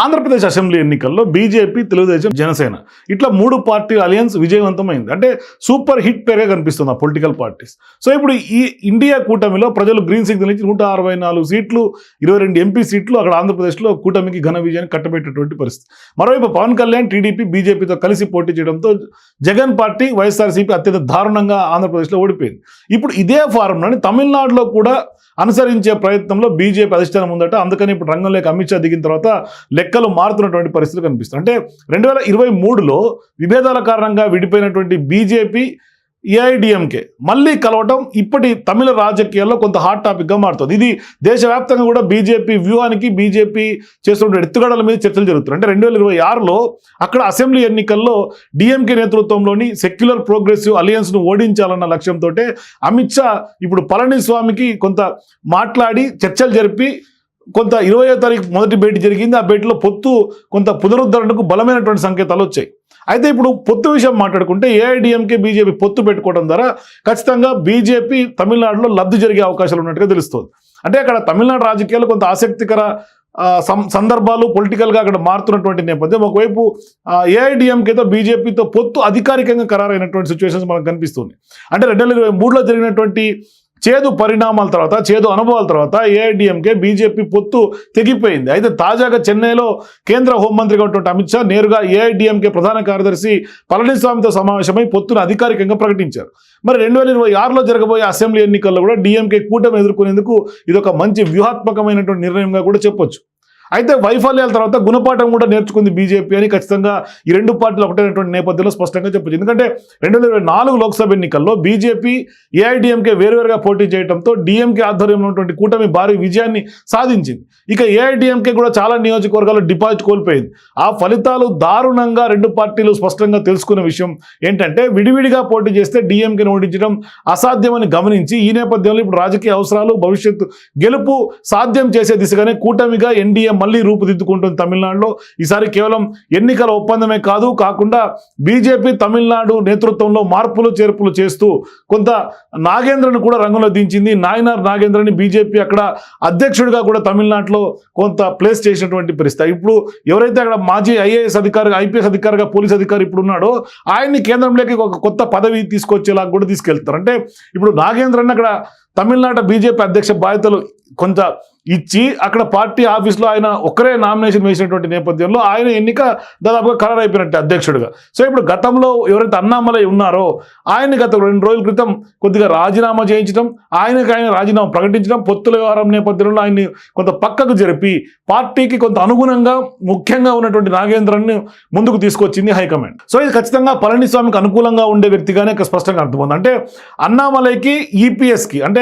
Andhra Pradesh assembly ఎన్నికల్లో BJP Telugu Desam Janasena. ఇట్లా మూడు పార్టీ అలయన్స్ విజయవంతమైంది. అంటే సూపర్ హిట్ పేరుగా కనిపిస్తుంది ఆ పొలిటికల్ పార్టీస్ సో ఇప్పుడు ఈ ఇండియా కూటమిలో ప్రజలు గ్రీన్ సిగ్నల్ ఇచ్చి నూట అరవై నాలుగు సీట్లు ఇరవై రెండు ఎంపీ సీట్లు అక్కడ ఆంధ్రప్రదేశ్లో కూటమికి ఘన విజయాన్ని కట్టబెట్టేటువంటి పరిస్థితి. మరోవైపు పవన్ కళ్యాణ్ టీడీపీ బీజేపీతో కలిసి పోటీ చేయడంతో జగన్ పార్టీ వైఎస్ఆర్సీపీ అత్యంత దారుణంగా ఆంధ్రప్రదేశ్లో ఓడిపోయింది. ఇప్పుడు ఇదే ఫారంలోని తమిళనాడులో కూడా అనుసరించే ప్రయత్నంలో బీజేపీ అధిష్టానం ఉందట. అందుకని ఇప్పుడు రంగంలోకి అమిత్ షా దిగిన తర్వాత లెక్కలు మారుతున్నటువంటి పరిస్థితులు కనిపిస్తుంది అంటే రెండు వేల ఇరవై మూడులో విభేదాల కారణంగా విడిపోయినటువంటి బీజేపీ ఏఐడిఎంకే మళ్ళీ కలవటం ఇప్పటి తమిళ రాజకీయాల్లో కొంత హాట్ టాపిక్గా మారుతుంది. ఇది దేశవ్యాప్తంగా కూడా బీజేపీ వ్యూహానికి బీజేపీ చేస్తున్న ఎత్తుగడల మీద చర్చలు జరుగుతున్నాయి. అంటే రెండు వేల ఇరవై ఆరులో అక్కడ అసెంబ్లీ ఎన్నికల్లో డిఎంకే నేతృత్వంలోని సెక్యులర్ ప్రోగ్రెసివ్ అలయన్స్ను ఓడించాలన్న లక్ష్యంతో అమిత్ షా ఇప్పుడు పళనిస్వామికి కొంత మాట్లాడి చర్చలు జరిపి కొంత ఇరవయో తారీఖు మొదటి భేటీ జరిగింది. ఆ భేటీలో పొత్తు కొంత పునరుద్ధరణకు బలమైనటువంటి సంకేతాలు వచ్చాయి. అయితే ఇప్పుడు పొత్తు విషయం మాట్లాడుకుంటే ఏఐడిఎంకే బీజేపీ పొత్తు పెట్టుకోవడం ద్వారా ఖచ్చితంగా బీజేపీ తమిళనాడులో లబ్ధి జరిగే అవకాశాలు ఉన్నట్టుగా తెలుస్తుంది. అంటే అక్కడ తమిళనాడు రాజకీయాలు కొంత ఆసక్తికర సందర్భాలు పొలిటికల్గా అక్కడ మారుతున్నటువంటి నేపథ్యం. ఒకవైపు ఏఐడిఎంకేతో బీజేపీతో పొత్తు అధికారికంగా ఖరారైనటువంటి సిచ్యువేషన్స్ మనకు కనిపిస్తుంది అంటే రెండు వేల ఇరవై మూడులో జరిగినటువంటి చేదు పరిణామాల తర్వాత చేదు అనుభవాల తర్వాత ఏఐడిఎంకే బీజేపీ పొత్తు తెగిపోయింది. అయితే తాజాగా చెన్నైలో కేంద్ర హోంమంత్రిగా ఉన్నటువంటి అమిత్ షా నేరుగా ఏఐడిఎంకే ప్రధాన కార్యదర్శి పళనిస్వామితో సమావేశమై పొత్తును అధికారికంగా ప్రకటించారు. మరి రెండు వేల ఇరవై ఆరులో జరగబోయే అసెంబ్లీ ఎన్నికల్లో కూడా డిఎంకే కూటమి ఎదుర్కొనేందుకు ఇది ఒక మంచి వ్యూహాత్మకమైనటువంటి నిర్ణయంగా కూడా చెప్పొచ్చు. అయితే వైఫల్యాల తర్వాత గుణపాఠం కూడా నేర్చుకుంది బీజేపీ అని ఖచ్చితంగా ఈ రెండు పార్టీలు ఒకటైనటువంటి నేపథ్యంలో స్పష్టంగా చెప్పచ్చు. ఎందుకంటే రెండు వేల ఇరవై నాలుగు లోక్సభ ఎన్నికల్లో బీజేపీ ఏఐడిఎంకే వేరువేరుగా పోటీ చేయడంతో డిఎంకే ఆధ్వర్యంలో ఉన్నటువంటి కూటమి భారీ విజయాన్ని సాధించింది. ఇక ఏఐడిఎంకే కూడా చాలా నియోజకవర్గాల్లో డిపాజిట్ కోల్పోయింది. ఆ ఫలితాలు దారుణంగా రెండు పార్టీలు స్పష్టంగా తెలుసుకున్న విషయం ఏంటంటే విడివిడిగా పోటీ చేస్తే డిఎంకేని ఓడించడం అసాధ్యమని గమనించి ఈ నేపథ్యంలో ఇప్పుడు రాజకీయ అవసరాలు భవిష్యత్తు గెలుపు సాధ్యం చేసే దిశగానే కూటమిగా ఎన్డీఎం మళ్ళీ రూపుదిద్దుకుంటుంది తమిళనాడులో. ఈసారి కేవలం ఎన్నికల ఒప్పందమే కాదు కాకుండా బీజేపీ తమిళనాడు నేతృత్వంలో మార్పులు చేర్పులు చేస్తూ కొంత నాగేంద్రను కూడా రంగంలో దించింది. నాయనార్ నాగేంద్రని బీజేపీ అక్కడ అధ్యక్షుడిగా కూడా తమిళనాడులో కొంత ప్లేస్ చేసినటువంటి పరిస్థితి. ఇప్పుడు ఎవరైతే అక్కడ మాజీ ఐఏఎస్ అధికారి ఐపీఎస్ అధికారిగా పోలీస్ అధికారి ఇప్పుడు ఉన్నాడో ఆయన్ని కేంద్రంలోకి ఒక కొత్త పదవి తీసుకొచ్చేలా కూడా తీసుకెళ్తారు. అంటే ఇప్పుడు నాగేంద్రన్ అక్కడ తమిళనాడు బీజేపీ అధ్యక్ష బాధ్యతలు కొంత ఇచ్చి అక్కడ పార్టీ ఆఫీస్లో ఆయన ఒక్కరే నామినేషన్ వేసినటువంటి నేపథ్యంలో ఆయన ఎన్నిక దాదాపుగా ఖరారు అయిపోయినట్టు అధ్యక్షుడిగా. సో ఇప్పుడు గతంలో ఎవరైతే అన్నామలై ఉన్నారో ఆయన గత రెండు రోజుల క్రితం కొద్దిగా రాజీనామా చేయించడం ఆయనకు ఆయన రాజీనామా ప్రకటించడం పొత్తుల వ్యవహారం నేపథ్యంలో ఆయన్ని కొంత పక్కకు జరిపి పార్టీకి కొంత అనుగుణంగా ముఖ్యంగా ఉన్నటువంటి నాగేంద్రన్ని ముందుకు తీసుకొచ్చింది హైకమాండ్. సో ఇది ఖచ్చితంగా పళనిస్వామికి అనుకూలంగా ఉండే వ్యక్తిగానే స్పష్టంగా అర్థమవుతుంది. అంటే అన్నామలైకి ఈపీఎస్కి అంటే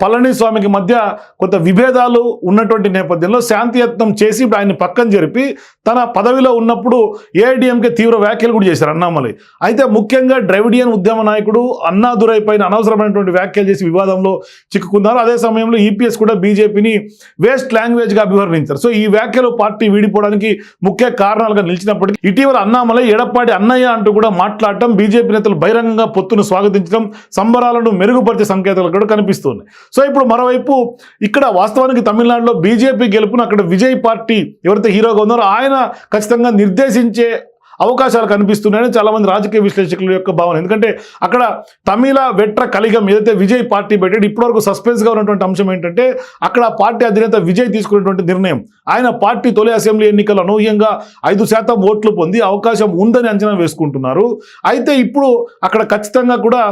పళనిస్వామికి మధ్య కొంత విభేదాలు ఉన్నటువంటి నేపథ్యంలో శాంతియత్నం చేసి ఇప్పుడు ఆయన పక్కన జరిపి తన పదవిలో ఉన్నప్పుడు ఏఐడిఎంకే తీవ్ర వ్యాఖ్యలు కూడా చేశారు అన్నామలై. అయితే ముఖ్యంగా ద్రవిడియన్ ఉద్యమ నాయకుడు అన్నాదురై పైన అనవసరమైనటువంటి వ్యాఖ్యలు చేసి వివాదంలో చిక్కుకున్నారు. అదే సమయంలో ఈపీఎస్ కూడా బీజేపీని వేస్ట్ లాంగ్వేజ్గా అభివర్ణించారు. సో ఈ వ్యాఖ్యలు పార్టీ వీడిపోవడానికి ముఖ్య కారణాలుగా నిలిచినప్పటికీ ఇటీవల అన్నామలై ఎడప్పాటి అన్నయ్య అంటూ కూడా మాట్లాడటం బీజేపీ నేతలు బహిరంగంగా పొత్తును స్వాగతించడం సంబరాలను మెరుగుపరిచే సంకేతాలు కూడా కనిపిస్తున్నాయి సో ఇప్పుడు మరోవైపు ఇక్కడ వాస్తవానికి తమిళనాడులో బీజేపీ గెలుపును అక్కడ విజయ్ పార్టీ ఎవరైతే హీరోగా ఉన్నారో ఆయన ఖచ్చితంగా నిర్దేశించే అవకాశాలు కనిపిస్తున్నాయని చాలామంది రాజకీయ విశ్లేషకుల యొక్క భావన. ఎందుకంటే అక్కడ తమిళ వెట్ర కలిగం ఏదైతే విజయ్ పార్టీ పెట్టాడు ఇప్పటివరకు సస్పెన్స్గా ఉన్నటువంటి అంశం ఏంటంటే అక్కడ పార్టీ అధినేత విజయ్ తీసుకున్నటువంటి నిర్ణయం. ఆయన పార్టీ తొలి అసెంబ్లీ ఎన్నికలు అనూహ్యంగా ఐదు శాతం ఓట్లు పొంది అవకాశం ఉందని అంచనా వేసుకుంటున్నారు. అయితే ఇప్పుడు అక్కడ ఖచ్చితంగా కూడా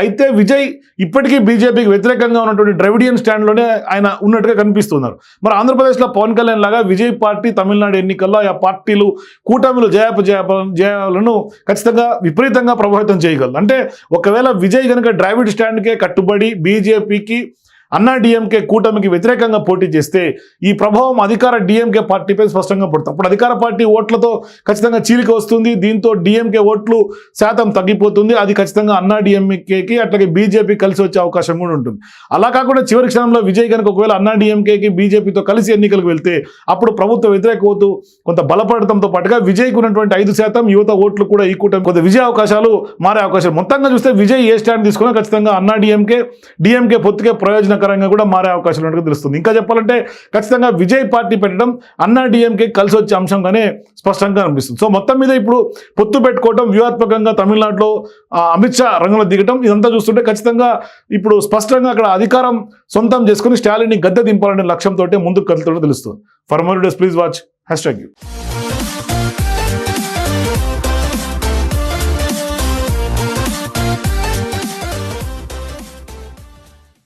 అయితే విజయ్ ఇప్పటికీ బీజేపీకి వ్యతిరేకంగా ఉన్నటువంటి ద్రవిడియన్ స్టాండ్లోనే ఆయన ఉన్నట్టుగా కనిపిస్తున్నారు. మరి ఆంధ్రప్రదేశ్లో పవన్ కళ్యాణ్ లాగా విజయ్ పార్టీ తమిళనాడు ఎన్నికల్లో ఆ పార్టీలు కూటమిలు జయాపజయ జయాలను ఖచ్చితంగా విపరీతంగా ప్రభావితం చేయగలదు. అంటే ఒకవేళ విజయ్ కనుక ద్రావిడ్ స్టాండ్కే కట్టుబడి బీజేపీకి అన్నా డిఎంకే కూటమికి వ్యతిరేకంగా పోటీ చేస్తే ఈ ప్రభావం అధికార డిఎంకే పార్టీపై స్పష్టంగా పడుతుంది. అప్పుడు అధికార పార్టీ ఓట్లతో ఖచ్చితంగా చీలిక వస్తుంది. దీంతో డిఎంకే ఓట్లు శాతం తగ్గిపోతుంది. అది ఖచ్చితంగా అన్నా డిఎంకేకి అట్లాగే బీజేపీ కలిసి వచ్చే అవకాశం కూడా ఉంటుంది. అలా కాకుండా చివరి క్షణంలో విజయ్ కనుక ఒకవేళ అన్నా డిఎంకేకి బీజేపీతో కలిసి ఎన్నికలకు వెళ్తే అప్పుడు ప్రభుత్వ వ్యతిరేక ఓటు కొంత బలపడటంతో పాటుగా విజయ్కి ఉన్నటువంటి ఐదు శాతం యువత ఓట్లు కూడా ఈ కూటమి కొంత విజయ అవకాశాలు మారే అవకాశం. మొత్తంగా చూస్తే విజయ్ ఏ స్టాండ్ తీసుకున్నా ఖచ్చితంగా అన్నా డిఎంకే డిఎంకే పొత్తుకే ప్రయోజనం ప్రయోజనకరంగా కూడా మారే అవకాశాలు ఉన్నట్టుగా తెలుస్తుంది. ఇంకా చెప్పాలంటే ఖచ్చితంగా విజయ్ పార్టీ పెట్టడం అన్నా డిఎంకే కలిసి వచ్చే అంశంగానే స్పష్టంగా అనిపిస్తుంది. సో మొత్తం మీద ఇప్పుడు పొత్తు పెట్టుకోవడం వ్యూహాత్మకంగా తమిళనాడులో అమిత్ షా రంగంలో దిగటం ఇదంతా చూస్తుంటే ఖచ్చితంగా ఇప్పుడు స్పష్టంగా అక్కడ అధికారం సొంతం చేసుకుని స్టాలిన్ని గద్దె దింపాలనే లక్ష్యంతో ముందుకు కదులుతుందో తెలుస్తుంది. For more days please watch hashtag you